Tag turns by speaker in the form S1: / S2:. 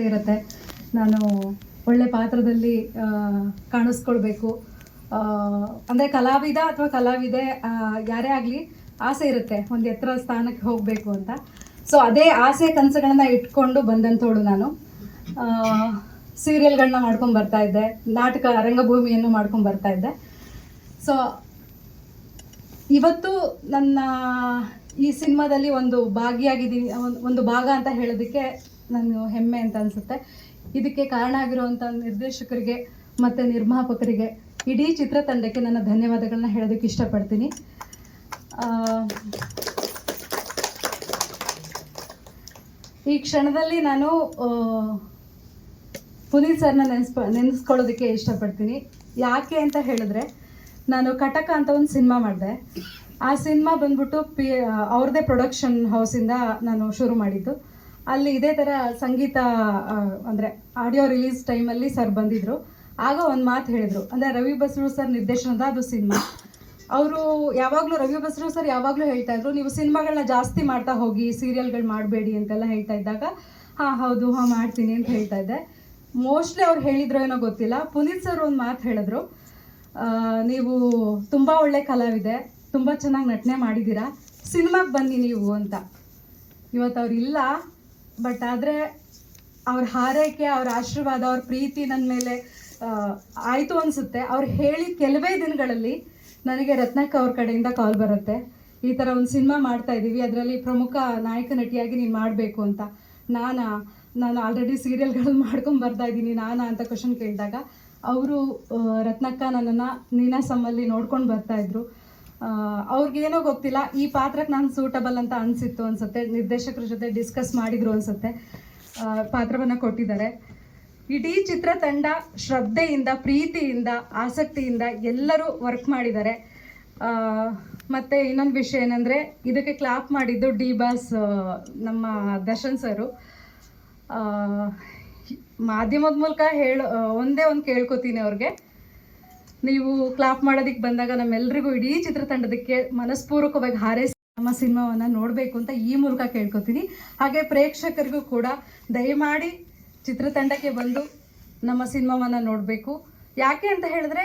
S1: ಇರುತ್ತೆ. ನಾನು ಒಳ್ಳೆ ಪಾತ್ರದಲ್ಲಿ ಕಾಣಿಸ್ಕೊಳ್ಬೇಕು. ಅಂದ್ರೆ ಕಲಾವಿದ ಅಥವಾ ಕಲಾವಿದೆ ಯಾರೇ ಆಗಲಿ ಆಸೆ ಇರುತ್ತೆ. ಒಂದು ಎತ್ತರ ಸ್ಥಾನಕ್ಕೆ ಹೋಗಬೇಕು ಅಂತ. ಸೊ ಅದೇ ಆಸೆ ಕನಸುಗಳನ್ನ ಇಟ್ಕೊಂಡು ಬಂದಂಥವಳು ನಾನು. ಸೀರಿಯಲ್ಗಳನ್ನ ಮಾಡ್ಕೊಂಡು ಬರ್ತಾ ಇದ್ದೆ. ನಾಟಕ ರಂಗಭೂಮಿಯನ್ನು ಮಾಡ್ಕೊಂಡು ಬರ್ತಾ ಇದ್ದೆ. ಸೊ ಇವತ್ತು ನನ್ನ ಈ ಸಿನಿಮಾದಲ್ಲಿ ಒಂದು ಭಾಗಿಯಾಗಿದ್ದೀನಿ, ಒಂದು ಭಾಗ ಅಂತ ಹೇಳೋದಕ್ಕೆ ನಾನು ಹೆಮ್ಮೆ ಅಂತ ಅನ್ಸುತ್ತೆ. ಇದಕ್ಕೆ ಕಾರಣ ಆಗಿರುವಂತ ನಿರ್ದೇಶಕರಿಗೆ ಮತ್ತು ನಿರ್ಮಾಪಕರಿಗೆ ಇಡೀ ಚಿತ್ರತಂಡಕ್ಕೆ ನನ್ನ ಧನ್ಯವಾದಗಳನ್ನ ಹೇಳೋದಕ್ಕೆ ಇಷ್ಟಪಡ್ತೀನಿ. ಈ ಕ್ಷಣದಲ್ಲಿ ನಾನು ಪುನೀತ್ ಸರ್ನ ನೆನೆಸ್ಪ, ನೆನೆಸ್ಕೊಳ್ಳೋದಕ್ಕೆ ಇಷ್ಟಪಡ್ತೀನಿ. ಯಾಕೆ ಅಂತ ಹೇಳಿದ್ರೆ, ನಾನು ಕಟಕ ಅಂತ ಒಂದು ಸಿನಿಮಾ ಮಾಡಿದೆ. ಆ ಸಿನಿಮಾ ಬಂದ್ಬಿಟ್ಟು ಪಿ, ಅವ್ರದ್ದೇ ಪ್ರೊಡಕ್ಷನ್ ಹೌಸಿಂದ ನಾನು ಶುರು ಮಾಡಿದ್ದು. ಅಲ್ಲಿ ಇದೇ ಥರ ಸಂಗೀತ ಅಂದರೆ ಆಡಿಯೋ ರಿಲೀಸ್ ಟೈಮಲ್ಲಿ ಸರ್ ಬಂದಿದ್ದರು ಆಗ ಒಂದು ಮಾತು ಹೇಳಿದರು. ಅಂದರೆ ರವಿ ಬಸ್ರು ಸರ್ ನಿರ್ದೇಶನದ ಅದು ಸಿನಿಮಾ. ಅವರು ಯಾವಾಗಲೂ, ರವಿ ಬಸ್ರು ಸರ್ ಯಾವಾಗಲೂ ಹೇಳ್ತಾ ಇದ್ರು, ನೀವು ಸಿನಿಮಾಗಳನ್ನ ಜಾಸ್ತಿ ಮಾಡ್ತಾ ಹೋಗಿ ಸೀರಿಯಲ್ಗಳು ಮಾಡಬೇಡಿ ಅಂತೆಲ್ಲ ಹೇಳ್ತಾ ಇದ್ದಾಗ, ಹಾಂ, ಹೌದು, ಹಾಂ, ಮಾಡ್ತೀನಿ ಅಂತ ಹೇಳ್ತಾ ಇದ್ದೆ. ಮೋಸ್ಟ್ಲಿ ಅವ್ರು ಹೇಳಿದ್ರು ಏನೋ ಗೊತ್ತಿಲ್ಲ. ಪುನೀತ್ ಸರ್ ಒಂದು ಮಾತು ಹೇಳಿದ್ರು ನೀವು ತುಂಬ ಒಳ್ಳೆ ಕಲಾವಿದೆ, ತುಂಬ ಚೆನ್ನಾಗಿ ನಟನೆ ಮಾಡಿದ್ದೀರಾ, ಸಿನಿಮಾಗೆ ಬನ್ನಿ ನೀವು ಅಂತ. ಇವತ್ತು ಅವ್ರು ಇಲ್ಲ ಬಟ್ ಆದರೆ ಅವ್ರ ಹಾರೈಕೆ, ಅವ್ರ ಆಶೀರ್ವಾದ, ಅವ್ರ ಪ್ರೀತಿ ನನ್ನ ಮೇಲೆ ಆಯಿತು ಅನಿಸುತ್ತೆ. ಅವ್ರು ಹೇಳಿ ಕೆಲವೇ ದಿನಗಳಲ್ಲಿ ನನಗೆ ರತ್ನಕ್ಕ ಅವ್ರ ಕಡೆಯಿಂದ ಕಾಲ್ ಬರುತ್ತೆ. ಈ ಥರ ಒಂದು ಸಿನಿಮಾ ಮಾಡ್ತಾ ಇದ್ದೀವಿ ಅದರಲ್ಲಿ ಪ್ರಮುಖ ನಾಯಕ ನಟಿಯಾಗಿ ನೀನು ಮಾಡಬೇಕು ಅಂತ. ನಾನಾ, ನಾನು ಆಲ್ರೆಡಿ ಸೀರಿಯಲ್ಗಳು ಮಾಡ್ಕೊಂಡು ಬರ್ತಾ ಇದ್ದೀನಿ ನಾನಾ ಅಂತ ಕ್ವಶನ್ ಕೇಳಿದಾಗ, ಅವರು ರತ್ನಕ್ಕ ನನ್ನನ್ನು ನೀನಾಸಮ್ಮಲ್ಲಿ ನೋಡ್ಕೊಂಡು ಬರ್ತಾ ಇದ್ರು. ಅವ್ರಿಗೇನೋ ಗೊತ್ತಿಲ್ಲ. ಈ ಪಾತ್ರಕ್ಕೆ ನಾನು ಸೂಟಬಲ್ ಅಂತ ಅನಿಸಿತ್ತು ಅನ್ಸುತ್ತೆ. ನಿರ್ದೇಶಕರ ಜೊತೆ ಡಿಸ್ಕಸ್ ಮಾಡಿದ್ರು ಅನ್ಸುತ್ತೆ. ಪಾತ್ರವನ್ನು ಕೊಟ್ಟಿದ್ದಾರೆ. ಇಡೀ ಚಿತ್ರತಂಡ ಶ್ರದ್ಧೆಯಿಂದ, ಪ್ರೀತಿಯಿಂದ, ಆಸಕ್ತಿಯಿಂದ ಎಲ್ಲರೂ ವರ್ಕ್ ಮಾಡಿದ್ದಾರೆ. ಮತ್ತು ಇನ್ನೊಂದು ವಿಷಯ ಏನಂದರೆ, ಇದಕ್ಕೆ ಕ್ಲಾಪ್ ಮಾಡಿದ್ದು ಡಿ ಬಾಸ್ ನಮ್ಮ ದರ್ಶನ್ ಸರು. ಮಾಧ್ಯಮದ ಮೂಲಕ ಹೇಳೋ ಒಂದೇ ಒಂದು ಕೇಳ್ಕೊತೀನಿ ಅವ್ರಿಗೆ. ನೀವು ಕ್ಲಾಪ್ ಮಾಡೋದಕ್ಕೆ ಬಂದಾಗ ನಮ್ಮೆಲ್ರಿಗೂ ಇಡೀ ಚಿತ್ರತಂಡದಕ್ಕೆ ಮನಸ್ಪೂರ್ವಕವಾಗಿ ಹಾರೈಸಿ ನಮ್ಮ ಸಿನಿಮಾವನ್ನು ನೋಡಬೇಕು ಅಂತ ಈ ಮೂಲಕ ಕೇಳ್ಕೊತೀನಿ. ಹಾಗೆ ಪ್ರೇಕ್ಷಕರಿಗೂ ಕೂಡ ದಯಮಾಡಿ ಚಿತ್ರತಂಡಕ್ಕೆ ಬಂದು ನಮ್ಮ ಸಿನಿಮಾವನ್ನು ನೋಡಬೇಕು. ಯಾಕೆ ಅಂತ ಹೇಳಿದ್ರೆ